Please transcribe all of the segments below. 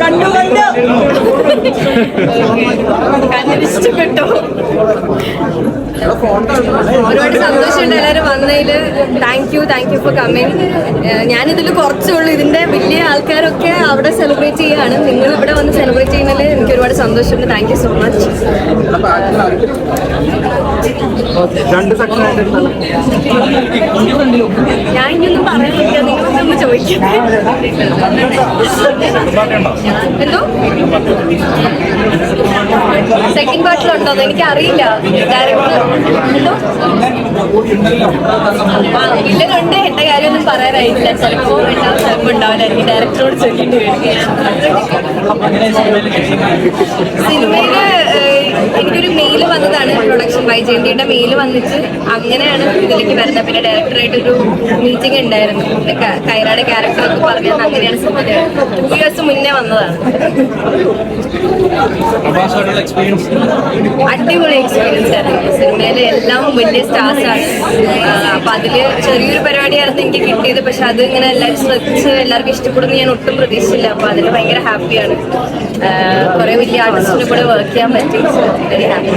കണ്ടു കണ്ടു ഒരുപാട് സന്തോഷമുണ്ട് എല്ലാവരും വന്നതിൽ thank you thank you for coming ഞാനിതിൽ കുറച്ചുള്ളൂ ഇതിന്റെ വലിയ ആൾക്കാരൊക്കെ അവിടെ സെലിബ്രേറ്റ് ചെയ്യാണ്. നിങ്ങൾ ഇവിടെ വന്ന് സെലിബ്രേറ്റ് ചെയ്യുന്നതിൽ എനിക്ക് ഒരുപാട് സന്തോഷമുണ്ട്. താങ്ക് യു സോ മച്ച് ഞാൻ ഇനിയൊന്നും പറയാനില്ല നിങ്ങളൊന്ന് ചോദിക്കുന്നത് എന്തോ? സെക്കൻഡ് പാർട്ടിലുണ്ടോ എനിക്ക് അറിയില്ല ഡയറക്ടർ എന്തോ? ആ, വില്ലനുണ്ട് എന്റെ കാര്യമൊന്നും പറയാനായിട്ടില്ല. ചിലപ്പോ ഉണ്ടാവും ചിലപ്പോ ഉണ്ടാവില്ല. എനിക്ക് ഡയറക്ടറോട് ചോദിക്കേണ്ടി വരും സിനിമയിൽ എനിക്കൊരു മെയിൽ വന്നതാണ് പ്രൊഡക്ഷൻ വൈ ജയന്തിയുടെ മെയിൽ വന്നിട്ട് അങ്ങനെയാണ് ഇതിലേക്ക് വരുന്നത്. പിന്നെ ഡയറക്ടറായിട്ട് ഒരു മീറ്റിംഗ് ഉണ്ടായിരുന്നു കൈരാടെ ക്യാരക്ടർ ഒക്കെ പറഞ്ഞത് അങ്ങനെയാണ് സിനിമ. ടു ഇയേഴ്സ് മുന്നേ വന്നതാണ്. അടിപൊളി എക്സ്പീരിയൻസ് ആയിരുന്നു സിനിമയിലെ എല്ലാം വലിയ സ്റ്റാർസ് ആണ്. അപ്പൊ അതിൽ ചെറിയൊരു പരിപാടിയായിരുന്നു എനിക്ക് കിട്ടിയത്. പക്ഷെ അത് ഇങ്ങനെ എല്ലാവരും ശ്രദ്ധിച്ച് എല്ലാവർക്കും ഇഷ്ടപ്പെടുന്നു ഞാൻ ഒട്ടും പ്രതീക്ഷിച്ചില്ല. അപ്പൊ അതിൽ ഭയങ്കര ഹാപ്പിയാണ് കുറെ വലിയ ആർട്ടിസ്റ്റിനെ കൂടെ വർക്ക് ചെയ്യാൻ പറ്റി. വെരി ഹാപ്പി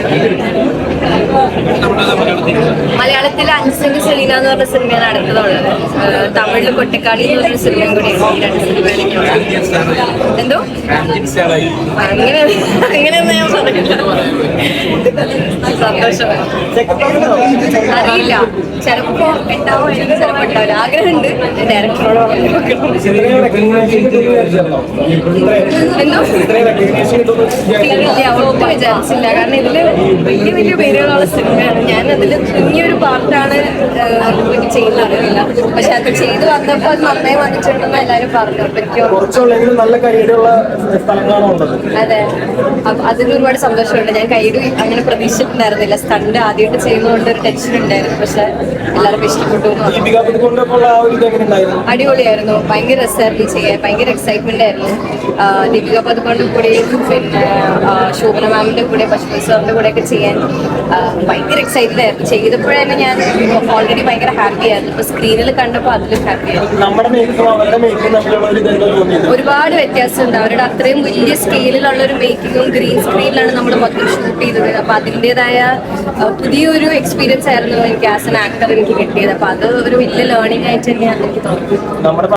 മലയാളത്തിൽ അൻസംഗ് സെലീന എന്ന് പറഞ്ഞ സിനിമയാണ് അടുത്തതുള്ളത് തമിഴിൽ കൊട്ടിക്കാടി എന്ന് പറഞ്ഞ സിനിമയും കൂടിയാണ് ഈ രണ്ട് സിനിമയിലേക്ക് എന്തോ? അങ്ങനെ അങ്ങനെയൊന്നും ഞാൻ പറഞ്ഞില്ല. സന്തോഷം. അറിയില്ല. ചിലപ്പോ ഉണ്ടാവും എനിക്ക് ചിലപ്പോ ഉണ്ടാവില്ല. ആഗ്രഹമുണ്ട്. ഡയറക്ടറോട് ഇല്ല ഒട്ടും വിചാരിച്ചില്ല. കാരണം ഇതിൽ വലിയ വലിയ പേരുകളുള്ള സിനിമയാണ്. ഞാൻ അതിൽ കുഞ്ഞൊരു പാർട്ടാണ് ചെയ്യുന്നറിയില്ല പക്ഷെ അത് ചെയ്ത് വന്നപ്പോൾ അത് നന്നായി വന്നിട്ടുണ്ടെന്ന് എല്ലാവരും പറഞ്ഞു കുറച്ചുള്ളെങ്കിലും നല്ല സ്ഥലങ്ങളാണ് അതെ. അതിൽ ഒരുപാട് സന്തോഷമുണ്ട്. ഞാൻ കയ്യിൽ അങ്ങനെ പ്രതീക്ഷിച്ചിട്ടുണ്ടായിരുന്നില്ല സ്റ്റണ്ട് ആദ്യമായിട്ട് ചെയ്യുന്നതുകൊണ്ട് ഒരു ടെൻഷൻ ഉണ്ടായിരുന്നു. പക്ഷെ എല്ലാവർക്കും ഇഷ്ടപ്പെട്ടു അടിപൊളിയായിരുന്നു. ഭയങ്കര രസമായിരുന്നു ചെയ്യാൻ. ഭയങ്കര എക്സൈറ്റ്മെന്റ് ആയിരുന്നു. ദീപിക പതുകൊണ്ട് കൂടെയും പിന്നെ ശോഭന മാമിന്റെ കൂടെ പശുപതി സാറിന്റെ കൂടെ ഒക്കെ ചെയ്യാൻ ഭയങ്കര എക്സൈറ്റഡ് ആയിരുന്നു. ചെയ്തപ്പോഴന്നെ ഞാൻ ഓൾറെഡി ഭയങ്കര ഹാപ്പി ആയിരുന്നു. ഇപ്പൊ സ്ക്രീനിൽ കണ്ടപ്പോൾ അതിലും ഹാപ്പി ആയിരുന്നു. ഒരുപാട് വ്യത്യാസമുണ്ട്. അവരുടെ അത്രയും വലിയ സ്കെയിലുള്ള ഒരു മേക്കിങ്ങും ഗ്രീൻ സ്ക്രീനിലാണ് നമ്മൾ മൊത്തം ഷൂട്ട് ചെയ്തത്. അപ്പൊ അതിന്റെതായ പുതിയൊരു എക്സ്പീരിയൻസ് ആയിരുന്നു എനിക്ക് ആസ് എൻ ആക്ടർ എനിക്ക് കിട്ടിയത്. അപ്പൊ അത് ഒരു വലിയ ലേണിംഗ് ആയിട്ട് എനിക്ക് തോന്നുന്നത് നമ്മുടെ